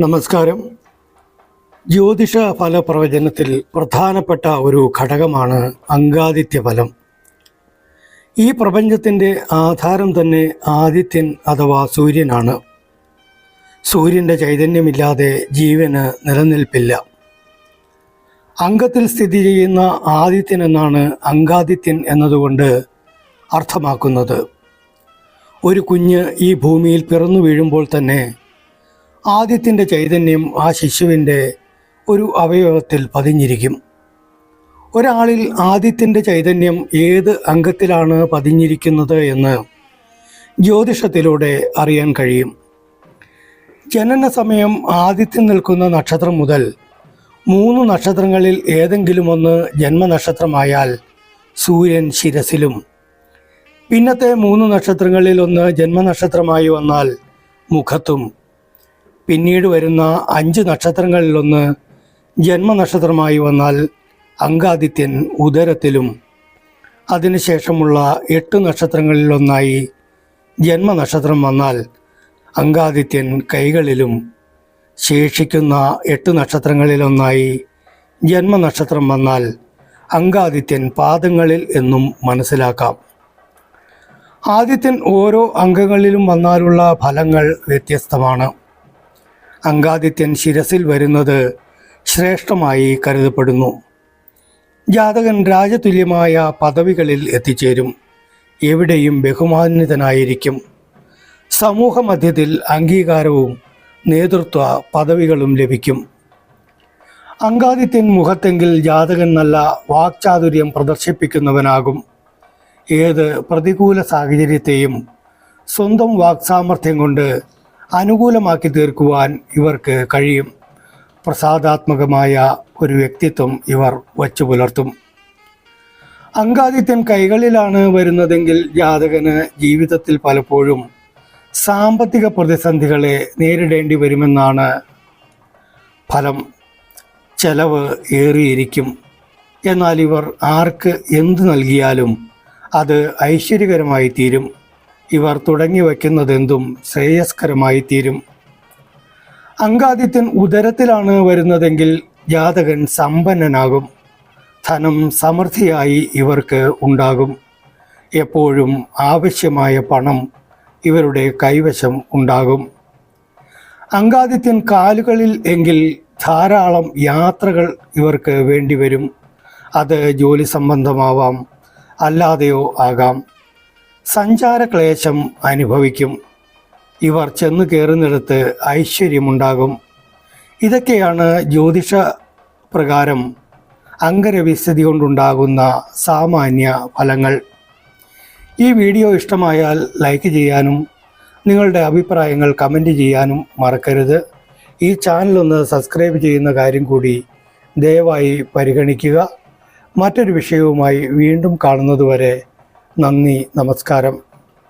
നമസ്കാരം. ജ്യോതിഷ ഫലപ്രവചനത്തിൽ പ്രധാനപ്പെട്ട ഒരു ഘടകമാണ് അങ്കാദിത്യ ഫലം. ഈ പ്രപഞ്ചത്തിന്റെ ആധാരം തന്നെ ആദിത്യൻ അഥവാ സൂര്യനാണ്. സൂര്യന്റെ ചൈതന്യമില്ലാതെ ജീവന് നിലനിൽപ്പില്ല. അംഗത്തിൽ സ്ഥിതി ചെയ്യുന്ന ആദിത്യൻ എന്നാണ് അങ്കാദിത്യൻ എന്നതുകൊണ്ട് അർത്ഥമാക്കുന്നത്. ഒരു കുഞ്ഞ് ഈ ഭൂമിയിൽ പിറന്നു വീഴുമ്പോൾ തന്നെ ആദ്യത്തിന്റെ ചൈതന്യം ആ ശിശുവിന്റെ ഒരു അവയവത്തിൽ പതിഞ്ഞിരിക്കും. ഒരാളിൽ ആദ്യത്തിന്റെ ചൈതന്യം ഏത് അംഗത്തിലാണ് പതിഞ്ഞിരിക്കുന്നത് എന്ന് ജ്യോതിഷത്തിലൂടെ അറിയാൻ കഴിയും. ജനന സമയം ആദ്യത്തിൽ നിൽക്കുന്ന നക്ഷത്രം മുതൽ മൂന്ന് നക്ഷത്രങ്ങളിൽ ഏതെങ്കിലും ഒന്ന് ജന്മനക്ഷത്രമായാൽ സൂര്യൻ ശിരസിലും. പിന്നത്തെ മൂന്ന് നക്ഷത്രങ്ങളിൽ ഒന്ന് ജന്മനക്ഷത്രമായി വന്നാൽ മുഖത്തും. പിന്നീട് വരുന്ന അഞ്ച് നക്ഷത്രങ്ങളിലൊന്ന് ജന്മനക്ഷത്രമായി വന്നാൽ അങ്കാദിത്യൻ ഉദരത്തിലും. അതിനുശേഷമുള്ള എട്ട് നക്ഷത്രങ്ങളിലൊന്നായി ജന്മനക്ഷത്രം വന്നാൽ അങ്കാദിത്യൻ കൈകളിലും. ശേഷിക്കുന്ന എട്ട് നക്ഷത്രങ്ങളിലൊന്നായി ജന്മനക്ഷത്രം വന്നാൽ അങ്കാദിത്യൻ പാദങ്ങളിൽ എന്നും മനസ്സിലാക്കാം. ആദിത്യൻ ഓരോ അംഗങ്ങളിലും വന്നാലുള്ള ഫലങ്ങൾ വ്യത്യസ്തമാണ്. അങ്കാദിത്യൻ ശിരസിൽ വരുന്നത് ശ്രേഷ്ഠമായി കരുതപ്പെടുന്നു. ജാതകൻ രാജതുല്യമായ പദവികളിൽ എത്തിച്ചേരും. എവിടെയും ബഹുമാനിതനായിരിക്കും സമൂഹ മധ്യത്തിൽ അംഗീകാരവും നേതൃത്വ പദവികളും ലഭിക്കും. അങ്കാദിത്യൻ മുഖത്തെങ്കിൽ ജാതകൻ നല്ല വാക്ചാതുര്യം പ്രദർശിപ്പിക്കുന്നവനാകും. ഏത് പ്രതികൂല സാഹചര്യത്തെയും സ്വന്തം വാക്സാമർഥ്യം കൊണ്ട് അനുകൂലമാക്കി തീർക്കുവാൻ ഇവർക്ക് കഴിയും. പ്രസാദാത്മകമായ ഒരു വ്യക്തിത്വം ഇവർ വച്ചു പുലർത്തും. അങ്കാദിത്യൻ കൈകളിലാണ് വരുന്നതെങ്കിൽ ജാതകന് ജീവിതത്തിൽ പലപ്പോഴും സാമ്പത്തിക പ്രതിസന്ധികളെ നേരിടേണ്ടി വരുമെന്നാണ് ഫലം. ചെലവ് ഏറിയിരിക്കും. എന്നാൽ ഇവർ ആർക്ക് എന്ത് നൽകിയാലും അത് ഐശ്വര്യകരമായി തീരും ഇവർ തുടങ്ങി വയ്ക്കുന്നതെന്തും ശ്രേയസ്കരമായി തീരും. അങ്കാദിത്യൻ ഉദരത്തിലാണ് വരുന്നതെങ്കിൽ ജാതകൻ സമ്പന്നനാകും. ധനം സമൃദ്ധിയായി ഇവർക്ക് ഉണ്ടാകും. എപ്പോഴും ആവശ്യമായ പണം ഇവരുടെ കൈവശം ഉണ്ടാകും. അങ്കാദിത്യൻ കാലുകളിൽ എങ്കിൽ ധാരാളം യാത്രകൾ ഇവർക്ക് വേണ്ടിവരും. അത് ജോലി സംബന്ധമാവാം അല്ലാതെയോ ആകാം. സഞ്ചാരക്ലേശം അനുഭവിക്കും. ഇവർ ചെന്ന് കയറുന്നിടത്ത് ഐശ്വര്യമുണ്ടാകും. ഇതൊക്കെയാണ് ജ്യോതിഷ പ്രകാരം അംഗരവിസ്ഥിതി കൊണ്ടുണ്ടാകുന്ന സാമാന്യ ഫലങ്ങൾ. ഈ വീഡിയോ ഇഷ്ടമായാൽ ലൈക്ക് ചെയ്യാനും നിങ്ങളുടെ അഭിപ്രായങ്ങൾ കമന്റ് ചെയ്യാനും മറക്കരുത്. ഈ ചാനലൊന്ന് സബ്സ്ക്രൈബ് ചെയ്യുന്ന കാര്യം കൂടി ദയവായി പരിഗണിക്കുക. മറ്റൊരു വിഷയവുമായി വീണ്ടും കാണുന്നതുവരെ നന്ദി നമസ്കാരം.